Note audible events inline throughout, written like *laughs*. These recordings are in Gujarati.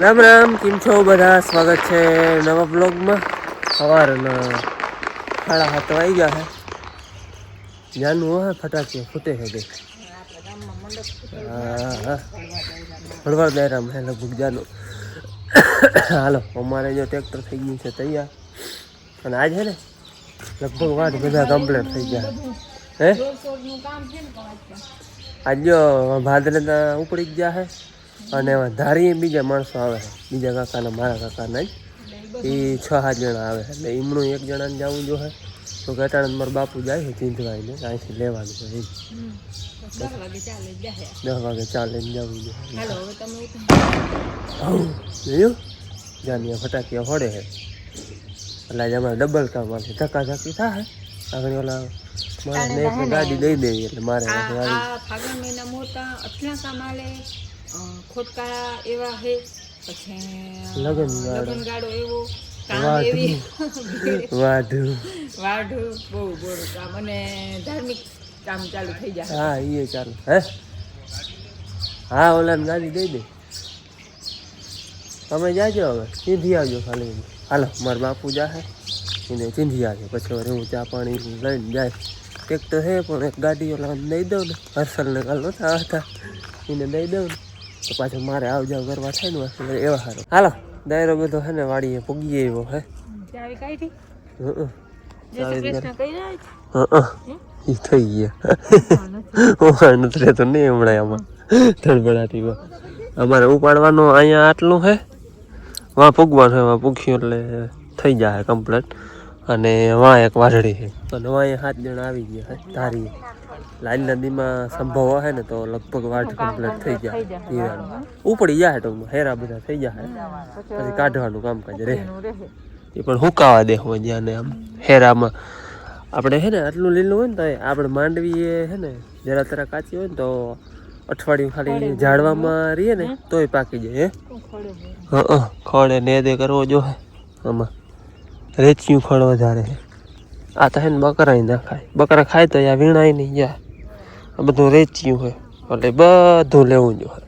રામ રામ, કેમ છો બધા? સ્વાગત છે નવા બ્લોગમાં સવારના સાડા સાત આવી ગયા છે. જાનું હોય ફટાકી ફૂટે છે બે હળવા દહેરામ હે લગભગ જાનું. હાલો, અમારે જો ટ્રેક્ટર થઈ ગયું છે તૈયાર. અને આજ ને, લગભગ વાટ બધા કમ્પ્લીટ થઈ ગયા. હે? આજ જો ભાદરે ઉપડી ગયા છે. અને એમાં ધારી બીજા માણસો આવે છે. બીજા કાકાના મારા કાકાના જ. એ છ સાત જણા આવે છે. એટલે એમનું એક જણાને જવું જો છે તો ઘટાડા મારા બાપુ જાય છે ચીંધવાઈને. અહીંથી લેવાનું છે એમ. દસ વાગે ચાલે ને જવું જોઈએ જોયું? જાનિયા ફટાકિયા ફોડે છે. એટલે આજે અમારે ડબલ કામ આવે ધક્કા ધક્કી થાય. આગળ ઓલા મારે ને એકને ગાડી દઈ દેવી એટલે મારે પાછી આવી આ ફાગણ મહિના મોટા અઠલા કામાલે ખોટકા એવા હે પછી લગન ગાડો એવો કામ એવી. વાઢું. વાઢ બહુ બહુ કામ. અને ધાર્મિક કામ ચાલુ થઈ જાય. હા એ ચાલો. હે? હા ઓલાને ગાડી દઈ દે. તમે જાજો હવે. ચીંધી આવજો ખાલી. હાલો મારા બાપુ જાહે એને ચીંધી આવજો. પછી હવે હું ચા પાણી લઈને જાય. એક તો હે પણ એક ગાડી ઓલાને દઈ દઉં ને. હર્ષલને કાલ નતા હતા એને દઈ દઉં ને. તો પાછું મારે આવ જાવ કરવા થાય ને એવા સારું હાલો દાયરો બધો હે ને વાડીએ પૂગી આવ્યો હે. હં હં. થઈ ગયા. નથી રહેતો નહીં હમણાં આમાં. ધડબડાટી અમારે ઉપાડવાનું અહીંયા આટલું છે વાં પૂગવાનું છે વાં પૂગ્યું એટલે થઈ જાય કમ્પ્લેટ અને વાં એક વાઢડી છે અને વાં સાત જણા આવી ગયા હે ધારી લાલ નદીમાં સંભવ હશે ને તો લગભગ વાટ કમ્પ્લીટ થઈ જાય. હીરાનું ઉપડી જાય ટૂંકમાં હેરા બધા થઈ જાય પછી કાઢવાનું કામકાજ રહે. એ પણ હુકાવા દેવું જ્યાં ને આમ. હેરામાં આપણે હે ને આટલું લીલું હોય ને તો આપણે માંડવી એ હે ને જરા તરા કાચી હોય ને તો અઠવાડિયું ખાલી ઝાડવામાં રહીએ ને તોય પાકી જાય હે? ખડે ને દે કરવો જો હે. આમાં રેચિયું ખડ વધારે છે આ તો હે ને બકરાય ના ખાય. બકરા ખાય તો યા વીણાય નહીં, યા આ બધું રેચ્યું હોય. એટલે બધું લેવું જો હે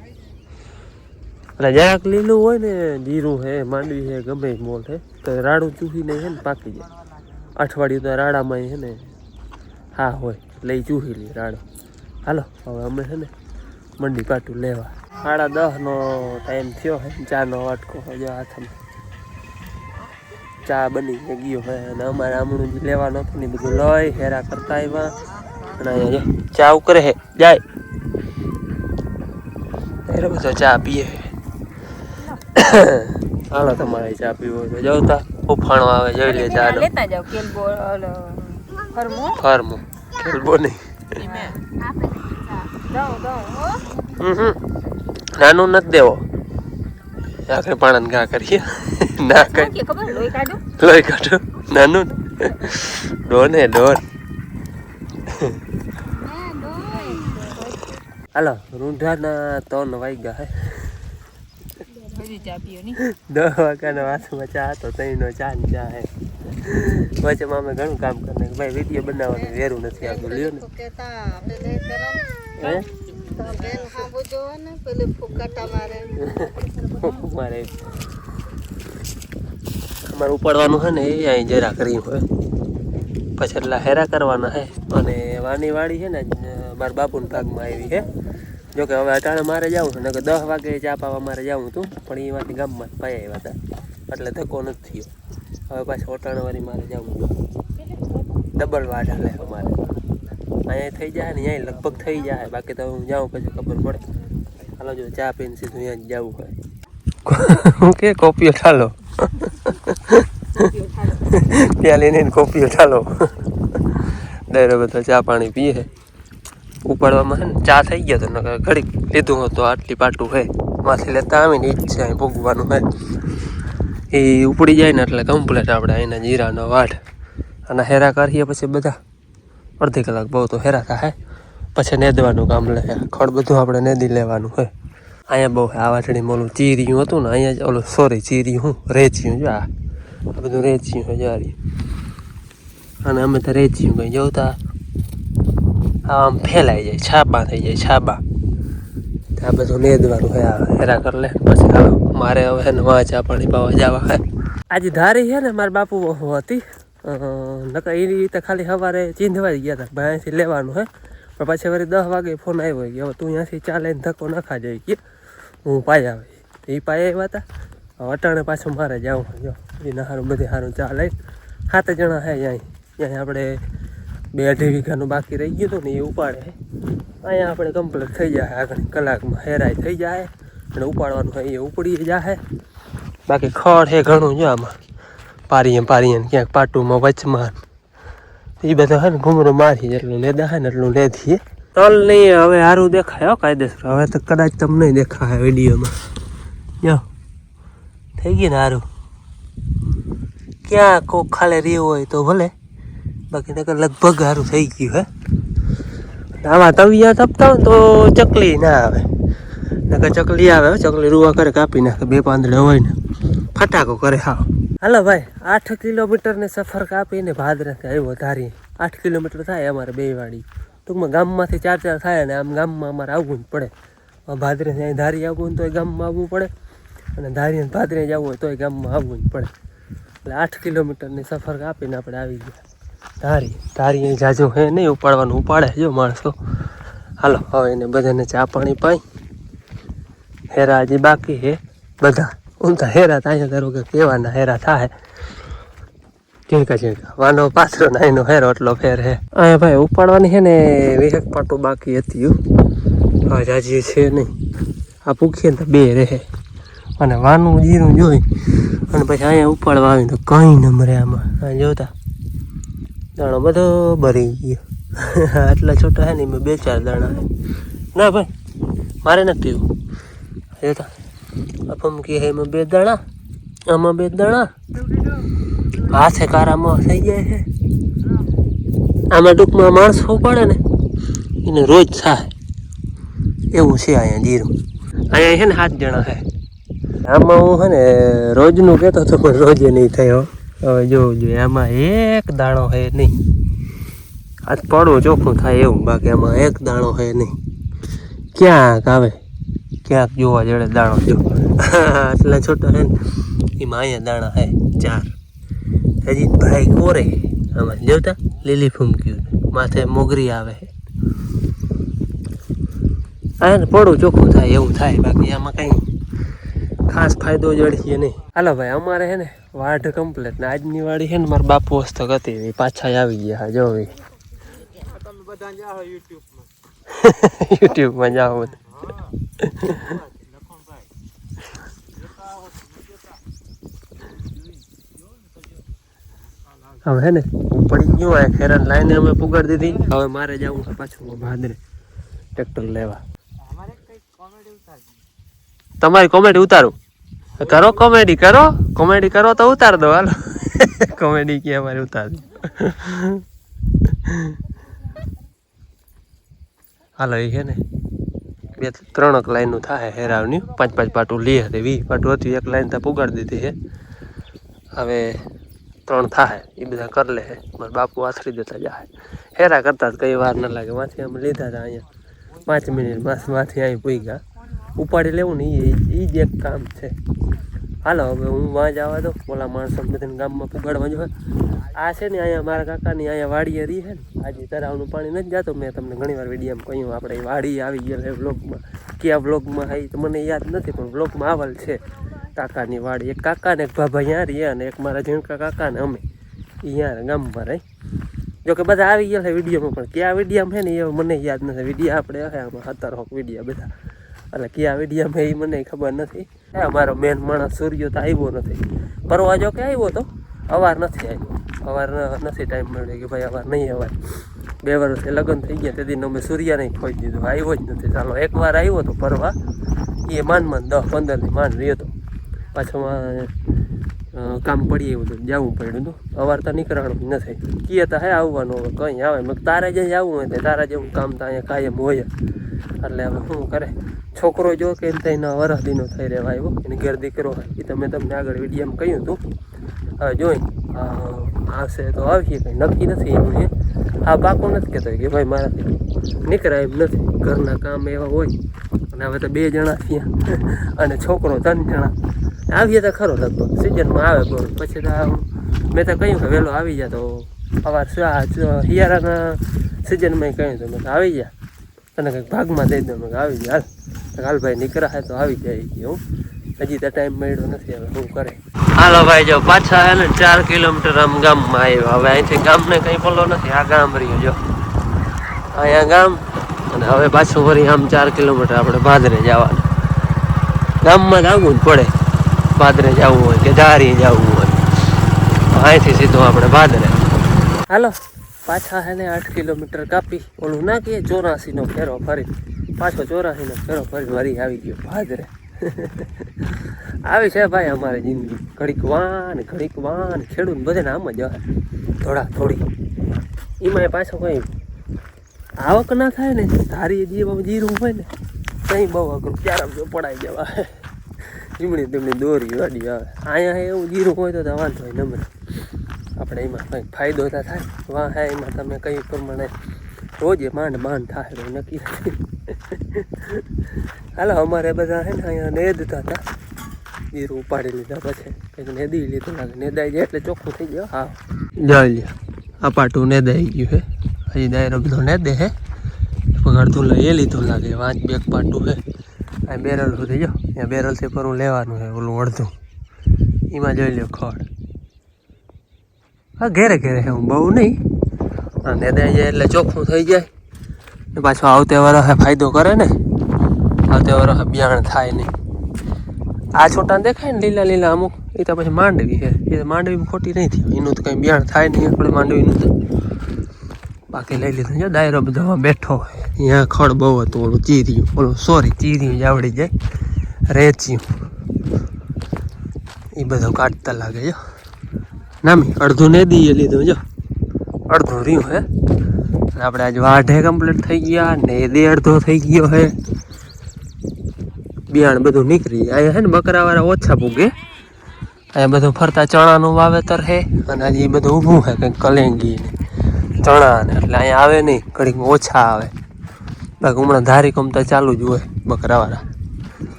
એટલે જરાક લીલું હોય ને, જીરું હે, માંડવી હે, ગમે મોલ હે, તો રાડું ચૂસીને હે ને પાકી જાય. અઠવાડિયું તો રાડામાં હે ને, હા હોય, એટલે ચૂહી ચૂસી લે રાડો. હાલો, હવે અમે છે ને મંડી પાટું લેવા. સાડા દસનો ટાઈમ થયો હે ચાનો વાટકો હજુ હાથમાં. ચા બની ગયો હે. અને અમારે આમણું જ લેવાનું હતું ને બધું લઈ હેરા કરતા આવ્યા અને અહીંયા ચા ઉકરે હે. જાય. એટલે બધો ચા પીએ હાલો તમારે ચા પીવો તો. જવતા ઉફાણો આવે જોઈ લે ચા લેતા જાવ કેલબો ફરમો. ફરમો. કેલબો નહીં. નાનું નથી દેવો. આખરે પાણી ઘા કરીએ. ના કઈ. ખબર? લોહી કાઢો. લોહી કાઢો. નાનું ડોન હે ડોન. હાલો રૂંઢાના ત્રણ વાગ્યા હે. દસ વાગ્યાના વાસમાં ચા હતો તઈનો ચા ને ચા હે. વચ્ચે અમે ઘણું કામ કરીને ભાઈ વીડિયો બનાવવાનું વેરું નથી આવતું લ્યો ને. હે? મારે. *laughs* અમારે ઉપાડવાનું છે ને, એ અહીં જરા કરી હોય પછી એટલા હેરા કરવાના છે અને વાની વાડી છે ને મારા બાપુના ભાગમાં આવી છે જોકે હવે અટાણે મારે જવું છે, નકર દસ વાગે ચા પાવા મારે જવું હતું, પણ એ માંથી ગામમાં જ પાયા આવ્યા હતા. એટલે ધક્કો નથી થયો. હવે પાછું અટાણે વાળી મારે જવું ડબલ વાટ હાલે અમારે. અહીંયા થઈ જાય ને, અહીંયા લગભગ થઈ જાય. બાકી તો હું જાઉં પછી ખબર પડે. હાલો, જો ચા પીને સીધું અહીંયા જ જવું હોય. હું કે કોપીઓ ઠાલો? ત્યાં લઈને કોપી ઉઠાલો ઠાલો ડાયરો બધા ચા પાણી પીએ ઉપાડવામાં છે ને, ચા થઈ ગયા તો નકર ઘડીક લીધું હતું આટલી પાટું હોય માથી લેતા આવીને ઈ છે ભોગવાનું હે. એ ઉપડી જાય ને એટલે કમ્પ્લેટ આપણે એના જીરાનો વાઢ. અને હેરા કરીએ પછી બધા. અડધી કલાક બહુ તો હેરા થાય. પછી નેદવાનું કામ લે. ખડ બધું આપણે નેદી લેવાનું હોય અહીંયા બહુ આ વાટડી ઓલું ચીરિયું હતું ને, અહીંયા ઓલું સોરી ચીરિયું હું, રેચ્યું, જો આ. બધું રેચ્યું જારી અને અમે તો રેચ્યું કંઈ જોતા આમ ફેલાઈ જાય, છાબા થઈ જાય, છાબા. આ બધું નેદવાનું હોય, આ હેરા કરી લે. પછી હાલો, મારે હવે હે ને વાંચા પાણી પાવા જવા હે આજે ધારી છે ને મારા બાપુ બહુ હતી. નકર એ રીતે ખાલી સવારે ચીંધવા ગયા હતા ભાઈ લેવાનું હે. પણ પછી વળી દસ વાગે ફોન આવ્યો, કે હવે તું અહીંયાથી ચાલે ધક્કો નખા જાય, કે. હું પાય આવે. એ પાય આવ્યા હતા અટાણે પાછું મારે જવું જો એના સારું બધે સારું ચા લઈ સાત જણા હે અહીં. અહીં આપણે બે અઢી વીઘાનું બાકી રહી ગયું હતું ને એ ઉપાડે અહીંયા આપણે કમ્પ્લીટ થઈ જાય. આગળ કલાકમાં હેરાય થઈ જાય. અને ઉપાડવાનું હોય એ ઉપડી જાય બાકી ખડ હે ઘણું, જો આમાં. પારીએ પારીએ ક્યાંક પાટુમાં વચમાં. એ બધા હે ને ઘૂમરો મારી જેટલું લેદા હે ને એટલું નેધીએ તલ નહીં, હવે સારું દેખાય કાયદેસર. હવે તો કદાચ તમને દેખાય વિડીયોમાં. જો, થઈ ગયું ને સારું ક્યાં કોક ખાલે રહ્યું હોય તો ભલે. બાકી નકર લગભગ સારું થઈ ગયું, હે. આમાં તવિયા તપતા તો ચકલી ના આવે. નકર ચકલી આવે ચકલી રૂવા કરે કાપી નાખે, બે પાંદડે હોય ને. ફટાકો કરે, હા. હાલો ભાઈ, આઠ કિલોમીટરની સફર કાપીને ભાદરાથી આવ્યો ધારી. આઠ કિલોમીટર થાય અમારે બે વાડી ટૂંકમાં ગામમાંથી ચાર ચાર થાય ને આમ ગામમાં અમારે આવવું જ પડે. ભાદરે અહીં ધારી આવવું તોય ગામમાં આવવું પડે. અને ધારી ભાદરે જવું હોય તોય ગામમાં આવવું જ પડે. એટલે આઠ કિલોમીટરની સફર કાપીને આપણે આવી ગયા. ધારી ધારી અહીં જાજુ હે નહીં, ઉપાડવાનું ઉપાડે જો માણસો. હાલો, હવે એને બધાને ચા પાણી પાઈ. હેરા હજી બાકી હે બધા. ઊંધા હેરા થાય, ધારો કે કેવાના હેરા થાય. ચીણકા ચીણકા વાનો પાથરો ના એનો હેરો એટલો ફેર હે. અહીંયા ભાઈ ઉપાડવાની છે ને વિવેક પાટો બાકી હતી, હો. હા જાજી છે નહીં. આ પૂખીએ તો બે રહે. અને વાનું જીરું જોઈ. અને પછી અહીંયા ઉપાડવા આવી તો કંઈ ન મરે આમાં. જોતા દાણો બધો ભરી ગયો. આટલા છોટા હે ને એમાં બે ચાર દાણા હે. ના ભાઈ, મારે નથી જોતા આ પમકી હે એમાં બે દાણા, આમાં બે દાણા. હાથે કારામાં થઈ જાય છે. આમાં ટૂંકમાં માણસો પડે ને, એને રોજ થાય. એવું છે અહીંયા જીરું અહીંયા છે ને સાત જણા છે. આમાં હું છે ને, રોજનું કહેતો હતો, પણ રોજે નહીં થયો. હવે જોવું જોઈએ આમાં એક દાણો છે નહીં. આજ પડવું ચોખ્ખું થાય એવું, બાકી આમાં એક દાણો છે નહીં. ક્યાંક આવે, ક્યાંક જોવા જડે દાણો જો. *laughs* આટલા છોટા છે ને, એમાં અહીંયા દાણા છે, ચાર. હજી ભાઈ કોરે આમાં જોતા લીલી ફૂમક્યું માથે મોગરી આવે આને પડું ચોખ્ખું થાય એવું થાય. બાકી આમાં કંઈ ખાસ ફાયદો જડશે નહીં. હાલો ભાઈ અમારે છે ને વાઢ કમ્પ્લીટ ને આજની વાડી છે ને મારા બાપુ હસ્તક હતી પાછા આવી ગયા *laughs* હા જો હવે યુટ્યુબમાં જાઓ બધા હવે હે ને પડી ગયું હોય ખેરાન લાઈને અમે પુગાડી દીધી. હવે મારે જવું છે પાછું ભાદરે ટ્રેક્ટર લેવા. તમારી કોમેડી ઉતારું? કરો કોમેડી કરો? કોમેડી કરો તો ઉતાર દો, હાલો. *laughs* કોમેડી કે અમારે ઉતાર દો હાલો એ છે ને, બે ત્રણક લાઈનનું થાય હેરાવની. પાંચ પાંચ પાટું લે હતી, વીસ પાટું હતી, એક લાઈન ત્યાં પુગાડી દીધી છે. હવે ત્રણ થાય, એ બધા કરી લે મારા બાપુ આથરી દેતા જાય હેરા કરતા કઈ વાર ન લાગે. માથી અમે લીધા હતા અહીંયા. પાંચ મિનિટ બસ માથી અહીં પૂઈ ગયા ઉપાડી લેવું ને એ જ એક કામ છે. હાલો, હવે હું વાં જવા દો ઓલા માણસો બધાને ગામમાં પુગાડવા જો આ છે ને અહીંયા મારા કાકાની અહીંયા વાડીએ રહી છે ને. આજે તરાવનું પાણી નથી જતો. મેં તમને ઘણી વાર વિડીયોમાં કહ્યું, આપણે વાડી આવી ગયેલ બ્લોગમાં કયા બ્લોગમાં આવી તો મને યાદ નથી, પણ બ્લોગમાં આવેલ છે. કાકાની વાડી. એક કાકા ને એક ભાભા અહીંયા રહીએ અને એક મારા ઝીણકા કાકા ને અમે અહીંયા ગામમાં રહી. જો કે બધા આવી ગયા છે વિડીયોમાં, પણ કયા વિડીયામાં છે ને એ મને યાદ નથી. વીડિયો આપણે આમાં સત્તર હોક વિડીયા બધા. એટલે કયા વિડીયામાં એ મને ખબર નથી. અમારો મેન માણસ સૂર્યો તો આવ્યો નથી. પરવા જો કે આવ્યો તો. અવાર નથી આવ્યો. અવાર નથી ટાઈમ મળ્યો કે ભાઈ અવાર નહીં અવાર બે વર્ષે લગ્ન થઈ ગયા, તેથી અમે સૂર્યાને ખોઈ દીધું. આવ્યો જ નથી. ચાલો એકવાર આવ્યો તો પરવા એ માન માન દસ પંદરથી માન રહ્યો હતો પાછોમાં કામ પડી એવું હતું જવું પડ્યું હતું અવાર તો નીકળવાનું નથી. કીએ તો હે આવવાનું, હવે કંઈ આવે. મેં તારે જે આવવું હોય તો તારા જેવું કામ તો અહીંયા કાયમ હોય એટલે હવે શું કરે? છોકરો જો કે એને એના વરસદીનો થઈ રહેવા આવ્યો એને ઘેર દીકરો હોય એ તમે તમને આગળ વિડીયોમાં કહ્યું હતું. હવે જોઈ આવશે તો આવશે, કંઈ નક્કી નથી એવું એ આ પાકો નથી કહેતો કે ભાઈ મારાથી નીકળાય એમ નથી. ઘરના કામ એવા હોય. અને હવે તો બે જણા થયા અને છોકરો ત્રણ જણા. આવીએ તો ખરો લગભગ. સિઝનમાં આવે બોર પછી તો મેં તો કહ્યું કે વહેલો આવી જાય તો અવાર હિયારાના સિઝનમાં કહ્યું તો મેં આવી જા તને કંઈક ભાગમાં દઈ દઉં. મેં આવી જા હાલ. હાલભાઈ નીકળ્યા હે તો આવી જાય હું. હજી તો ટાઈમ મળ્યો નથી. હવે શું કરે? હાલો ભાઈ, જો પાછા હે ને ચાર કિલોમીટર આમ ગામમાં આવ્યો. હવે અહીંથી ગામને કંઈ બોલો નથી. આ ગામ રહ્યું, જો. અહીંયા ગામ અને હવે પાછું વળી આમ ચાર કિલોમીટર આપણે ભાદરે જવાનું. ગામમાં જ આવવું જ પડે. ભાદરે જવું હોય કે ધારી જવું હોય. અહીંથી સીધું આપણે ભાદરે હાલો, પાછા હે ને આઠ કિલોમીટર કાપી. ઓલું ના કહીએ, ચોરાસીનો ફેરો ફરી પાછો ચોરાસીનો ફેરો ફરી વરી આવી ગયો ભાદરે આવી છે ભાઈ અમારી જિંદગી. ઘડીક વાન ઘડીક વાન. ખેડૂત બધાને આમ જ થોડા, થોડી. એમાં પાછો કંઈ આવક ના થાય ને ધારી જીરું હોય ને કંઈ બહુ અઘરું. ક્યારે પડાઈ જવા. ચીમણી તીમણી દોરી વાડી આવે. અહીંયા એવું જીરું હોય તો વાંધો હોય નંબર. આપણે એમાં કંઈક ફાયદો તો થાય. વાહ, હા, એમાં તમે કઈ પ્રમાણે રોજે માંડ માંડ થાય તો નક્કી હાલો, અમારે બધા છે ને અહીંયા નેદતા હતા. જીરું ઉપાડી લીધા પછી. કંઈક નેદી લીધું લાગે. નેદાઈ જાય એટલે ચોખ્ખું થઈ ગયો. હા. જોઈ લ્યો. આ પાટું નેદાઈ ગયું હે. હજી દાયરો બધો નેદે હે. પકડતું લઈ લીધું લાગે. વાંચ બેગ પાટું હે. આ બેરલ સુધી જો. ત્યાં બેરલથી પર લેવાનું છે, ઓલું અડધું. એમાં જોઈ લ્યો ખડ. હા ઘેરે ઘેરે હું બહુ નહીં. અને નેદાઈ જાય એટલે ચોખ્ખું થઈ જાય. ને પાછો આવતે વરસે ફાયદો કરે ને. આવતે વરસે બિયાણ થાય નહીં. આ છોટા દેખાય ને લીલા લીલા અમુક. એ તો પછી માંડવી છે. એ માંડવી ખોટી નહીં થઈ એનું તો કંઈ બિયાણ થાય નહીં આપણે માંડવીનું તો બાકી લઈ લીધું છે. ડાયરો બધા બેઠો હોય. અહીંયા ખડ બહુ હતું, ઓલું ચીર્યું, ઓલું સોરી, ચીર્યું જ આવડી જાય. રેચ્યું. એ બધું કાઢતા લાગે, જો. નામી અડધું ને દઈએ લીધું, જો. અડધું રહ્યું હે. આપણે આજે વાઢે કમ્પ્લીટ થઈ ગયા, ને દે અડધો થઈ ગયો હે. બિયાણ બધું નીકળી અહીંયા હે ને બકરાવાળા ઓછા પૂગે અહીંયા બધું ફરતા ચણાનું વાવેતર હે. અને આજે એ બધું ઊભું હે, કંઈક કલેંગી ને. ચણા ને એટલે અહીંયા આવે નહીં ઘડીક ઓછા આવે. બાકી હમણાં ધારી કમતા ચાલુ જ હોય બકરાવાળા.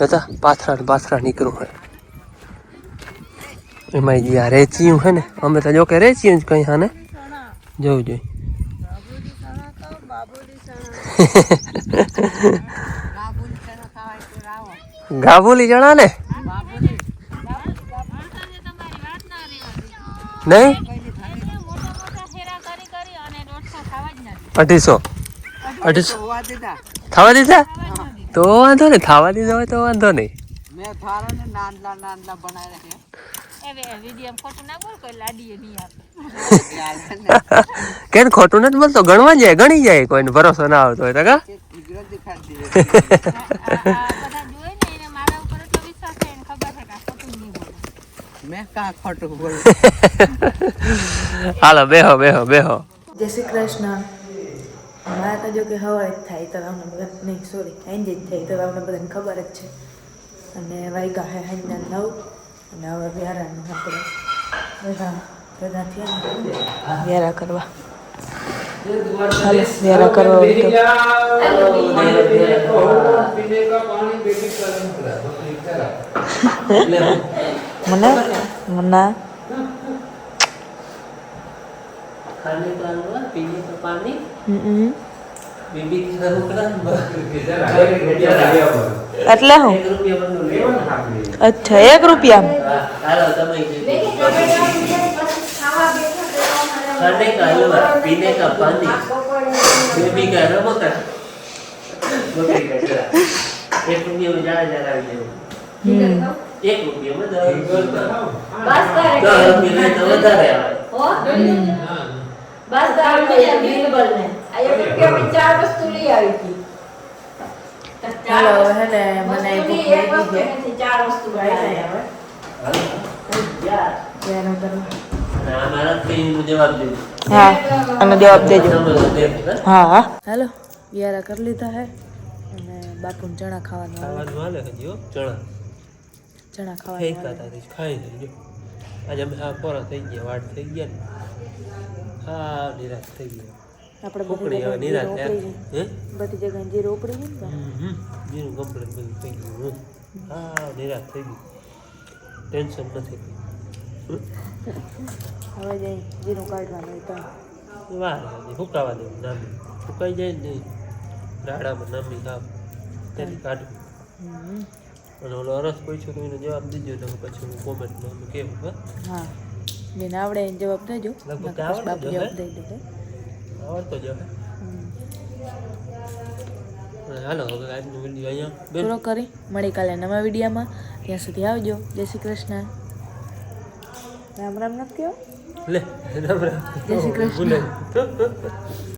હતા પાથરા ને પાથરા નીકળું હોય. એમાં જે આ રેચિયું છે ને અમે તો જોકે રેચિયું જ કહી હા ને જોવું જોઈએ ગાબુલી ચણા ને? નહીં? અઢીસો. અઢીસો. થવા દીધા? તો વાંધો નહીં થવા દીધા હોય તો વાંધો નહીં. મેં થારા ને નાનલા નાનલા બનાવી કેમ ખોટું નથી બોલતો ગણવા જાય ગણી જાય કોઈને ભરોસો ના આવતો હોય તો કા? ગુજરાતી ખાતી મેં કા ખોટું બોલ? હાલો બેહો બેહો બેહો. જય શ્રી કૃષ્ણ. મારે તો જો કે હવા જ થાય તો અમને બધા નહીં સોરી હાંજે જ થાય તો અમને બધાને ખબર જ છે. અને વાગ્યા હે હાંજના નવ અને હવે વ્યારાનું આપણે બધા બધા થયા વ્યારા કરવા. વ્યારા કરવા તો. મને? મને હમ એટલે હું અચ્છા એક રૂપિયા खाने का अनुभव पीने का पानी बीबी की सरुकड़ा એટલે હું? અચ્છા એક રૂપિયા? હાલો તમે ખાને કા પીને કા પાણી. બેબી કા એક રૂપિયા જરા જરા આવી એક રૂપિયા. વધારે વધારે અને જવાબ દેજો. સમજો દેજો હા? હા હાલો વ્યારા કરી લીધા હે. અને બાપુને ચણા ખાવાનું આવે. ખાવાનું હાલે હજી હો ચણા. ચણા ખાવાનું ફેંકા આવે. આજે અમે હા પોરા થઈ ગયા વાટ થઈ ગયા ને. હા નિરાશ થઈ ગયા. આપણે ઉપડી હવે નિરાશ હે? બધી જગ્યાએ જીરું ઉપડી ગઈ ને જીરું કમ્પ્લેટ બધું થઈ ગયું હમ. હા નિરાશ થઈ ગયું. ટેન્શન નથી. હવે જઈ જીરું કાઢવાનું તો. વાર ફૂકાવા દેવું નામી. ફૂકાઈ જાય ને રાડામાં નામી કામ તેની કાઢવું. હમ. અને ઓલો અરસ પૂછ્યું તો એને જવાબ દીજો તો પછી હું કોમેન્ટમાં કેવું હા? હા. જેને આવડે એને જવાબ દેજો. લગભગ નકર આવડે બાપુ જ જવાબ? દઈ દેશે આવડતો જ હાલો હવે આજનો વીડિયો અહીંયા પૂરો કરી. મળી કાલે નવા વિડીયામાં. ત્યાં સુધી આવજો. જય શ્રી કૃષ્ણ. રામ રામ નથી લે રામ રામ. જય શ્રી કૃષ્ણ.